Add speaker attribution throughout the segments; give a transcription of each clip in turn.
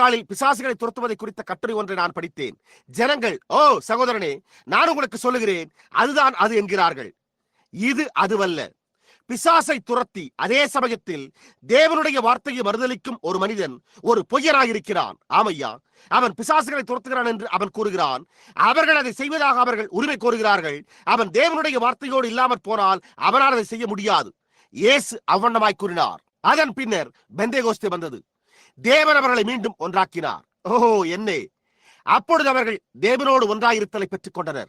Speaker 1: நாளில் பிசாசுகளை துரத்துவதை குறித்த கட்டுரை ஒன்றை நான் படித்தேன். ஜனங்கள் ஓ சகோதரனே நான் உங்களுக்கு சொல்லுகிறேன் அதுதான் அது என்கிறார்கள். இது அதுவல்ல. பிசாசை துரத்தி அதே சமயத்தில் தேவனுடைய வார்த்தையை மறுதளிக்கும் ஒரு மனிதன் ஒரு பொய்யனாயிருக்கிறான். ஆமையா அவன் பிசாசுகளை துரத்துகிறான் என்று அவன் கூறுகிறான். அவர்கள் அதை செய்வதாக அவர்கள் உரிமை கோருகிறார்கள். அவன் தேவனுடைய வார்த்தையோடு இல்லாமற் போனால் அவனால் அதை செய்ய முடியாது. இயேசு அவ்வண்ணமாய் கூறினார். அதன் பின்னர் பெந்தேகோஸ்தே வந்தது. தேவன் அவர்களை மீண்டும் ஒன்றாக்கினார். ஓஹோ என்னே. அப்பொழுது அவர்கள் தேவனோடு ஒன்றாயிருத்தலை பெற்றுக் கொண்டனர்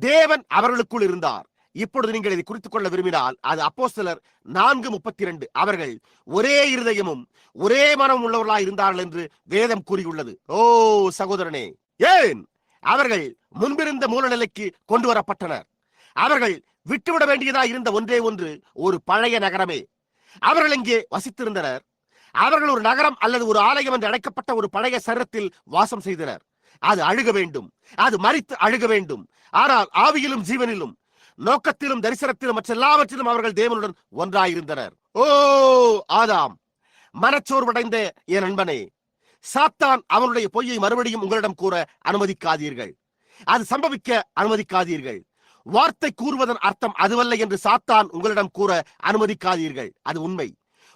Speaker 1: தேவன் அவர்களுக்குள் இருந்தார். இப்பொழுது நீங்கள் இதை குறித்துக் கொள்ள விரும்பினால் அது அப்போஸ்தலர் நான்கு முப்பத்தி இரண்டு அவர்கள் ஒரே இருதயமும் ஒரே மனம் உள்ளவர்களாய் இருந்தார்கள் என்று வேதம் கூறியுள்ளது. ஓ சகோதரனே. ஏன்? அவர்கள் முன்பிருந்த மூலநிலைக்கு கொண்டு வரப்பட்டனர் அவர்கள் விட்டுவிட வேண்டியதாக இருந்த ஒன்றே ஒன்று ஒரு பழைய நகரமே. அவர்கள் இங்கே வசித்திருந்தனர். அவர்கள் ஒரு நகரம் அல்லது ஒரு ஆலயம் என்று அழைக்கப்பட்ட ஒரு பழைய சரத்தில் வாசம் செய்தனர். அது அழுக வேண்டும். அது மறித்து அழுக வேண்டும். ஆனால் ஆவியிலும் ஜீவனிலும் நோக்கத்திலும் தரிசனத்திலும் மற்ற எல்லாவற்றிலும் அவர்கள் தேவனுடன் ஒன்றாயிருந்தனர். ஓ ஆதாம் மனச்சோர்வடைந்த என் நண்பனே சாத்தான் அவனுடைய பொய்யை மறுபடியும் உங்களிடம் கூற அனுமதிக்காதீர்கள். அது சம்பவிக்க அனுமதிக்காதீர்கள். வார்த்தை கூறுவதன் அர்த்தம் அதுவல்ல என்று சாத்தான் உங்களிடம் கூற அனுமதிக்காதீர்கள். அது உண்மை.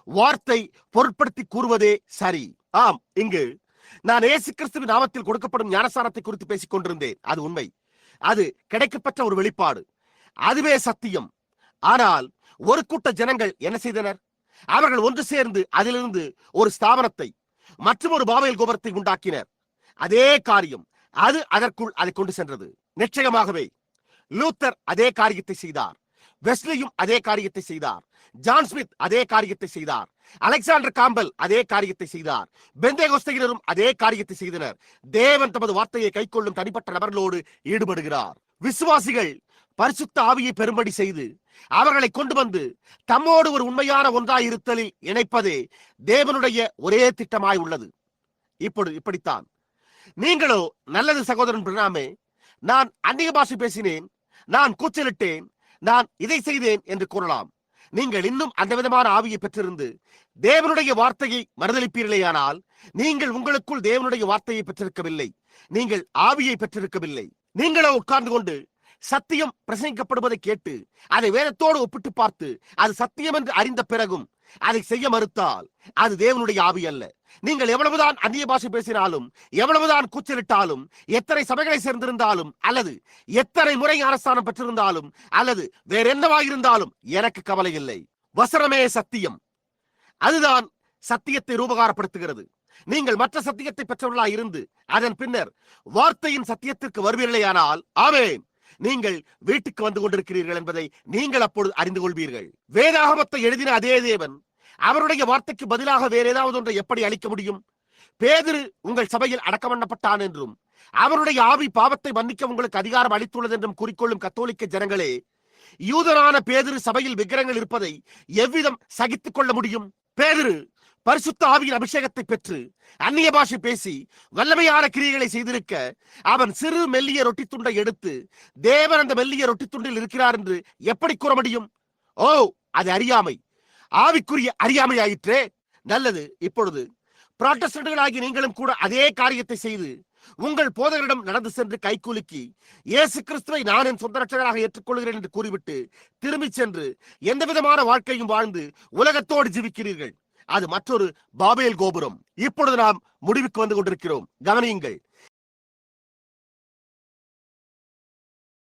Speaker 1: வார்த்தை பொருட்படுத்தி கூறுவதே சரி. ஆம் இங்கு நான் ஏசு கிறிஸ்துவின் நாமத்தில் கொடுக்கப்படும் ஞானசாரத்தை குறித்து பேசிக் கொண்டிருந்தேன். அது உண்மை. அது கிடைக்கப்பட்ட ஒரு வெளிப்பாடு. அதுவே சத்தியம். ஆனால் ஒரு கூட்ட ஜனங்கள் என்ன செய்தனர்? அவர்கள் ஒன்று சேர்ந்து அதிலிருந்து ஒரு ஸ்தாபனத்தை மற்றும் ஒரு பாவையல் கோபுரத்தை உண்டாக்கினர். அதே காரியம். அது அதற்குள் அதை கொண்டு சென்றது. நிச்சயமாகவே லூத்தர் அதே காரியத்தை செய்தார். வெஸ்லியும் அதே காரியத்தை செய்தார். ஜான் ஸ்மித் அதே காரியத்தை செய்தார். அலெக்சாண்டர் காம்பல் அதே காரியத்தை செய்தார். பெந்தேகோஸ்தகினரும் அதே காரியத்தை செய்தனர். தேவன் தமது வார்த்தையை கைக்கொள்ளும் தனிப்பட்ட நபர்களோடு ஈடுபடுகிறார். விசுவாசிகள் பரிசுத்த ஆவியை பெரும்படி செய்து அவர்களை கொண்டு வந்து தம்மோடு ஒரு உண்மையான ஒன்றாய் இருத்தலில் இணைப்பதே தேவனுடைய ஒரே திட்டமாய் உள்ளது. இப்பொழுது இப்படித்தான். நீங்களோ நல்லது சகோதரன் பிரணாமே நான் அந்நிய பாஷை பேசினேன் நான் கூச்சலிட்டேன் நான் இதை செய்தேன் என்று கூறலாம். நீங்கள் இன்னும் அந்த விதமான ஆவியை பெற்றிருந்து தேவனுடைய வார்த்தையை மறுதளிப்பீர்களேயானால் நீங்கள் உங்களுக்குள் தேவனுடைய வார்த்தையை பெற்றிருக்கவில்லை. நீங்கள் ஆவியை பெற்றிருக்கவில்லை. நீங்களோ உட்கார்ந்து கொண்டு சத்தியம் பிரசங்கிக்கப்படுவதை கேட்டு அதை வேதத்தோடு ஒப்பிட்டு பார்த்து அது சத்தியம் என்று அறிந்த பிறகும் அதை செய்ய மறுத்தால் அது தேவனுடைய ஆவி அல்ல. நீங்கள் எவ்வளவுதான் அந்நிய பாஷை பேசினாலும் எவ்வளவுதான் கூச்சலிட்டாலும் எத்தனை சபைகளை சேர்ந்திருந்தாலும் அல்லது எத்தனை முறை அரசாணம் பெற்றிருந்தாலும் அல்லது வேற என்னவாயிருந்தாலும் எனக்கு கவலை இல்லை. வசனமே சத்தியம். அதுதான் சத்தியத்தை ரூபகாரப்படுத்துகிறது. நீங்கள் மற்ற சத்தியத்தை பெற்றவர்களாய் இருந்து அதன் பின்னர் வார்த்தையின் சத்தியத்திற்கு வருவீர்களேயானால் ஆமேன். நீங்கள் வீட்டுக்கு வந்து கொண்டிருக்கிறீர்கள் என்பதை நீங்கள் அப்பொழுது அறிந்து கொள்வீர்கள். வேதாகமத்தை எழுதின அதே தேவன் அவருடைய வார்த்தைக்கு பதிலாக வேற ஏதாவது ஒன்றை எப்படி அளிக்க முடியும்? பேதிரு உங்கள் சபையில் அடக்கம் பண்ணப்பட்டான் என்றும் அவருடைய ஆவி பாவத்தை மன்னிக்க உங்களுக்கு அதிகாரம் அளித்துள்ளது என்றும் குறிக்கொள்ளும் கத்தோலிக்க ஜனங்களே யூதரான பேதிரு சபையில் விக்கிரங்கள் இருப்பதை எவ்விதம் சகித்துக் கொள்ள முடியும்? பேதிரு பரிசுத்த ஆவியின் அபிஷேகத்தை பெற்று அந்நிய பாஷை பேசி வல்லமையான கிரியைகளை செய்திருக்க அவன் சிறு மெல்லிய ரொட்டி துண்டை எடுத்து தேவன் அந்த மெல்லிய ரொட்டி துண்டில் இருக்கிறார் என்று எப்படி கூற முடியும்? ஓ அது அறியாமை. ஆவிக்குரிய அறியாமை ஆயிற்றே நல்லது இப்பொழுது. புராட்டஸ்டன்ட்களாகி நீங்களும் கூட அதே காரியத்தை செய்து உங்கள் போதகரிடம் நடந்து சென்று கைகூலுக்கி இயேசு கிறிஸ்துவை நான் என் சொந்த ரட்சகராக ஏற்றுக்கொள்கிறேன் என்று கூறிவிட்டு திரும்பிச் சென்று எந்தவிதமான வாழ்க்கையும் வாழ்ந்து உலகத்தோடு ஜீவிக்கிறீர்கள். அது மற்றொரு பாபேல் கோபுரம். இப்பொழுது நாம் முடிவுக்கு வந்து கொண்டிருக்கிறோம். கவனியுங்கள்.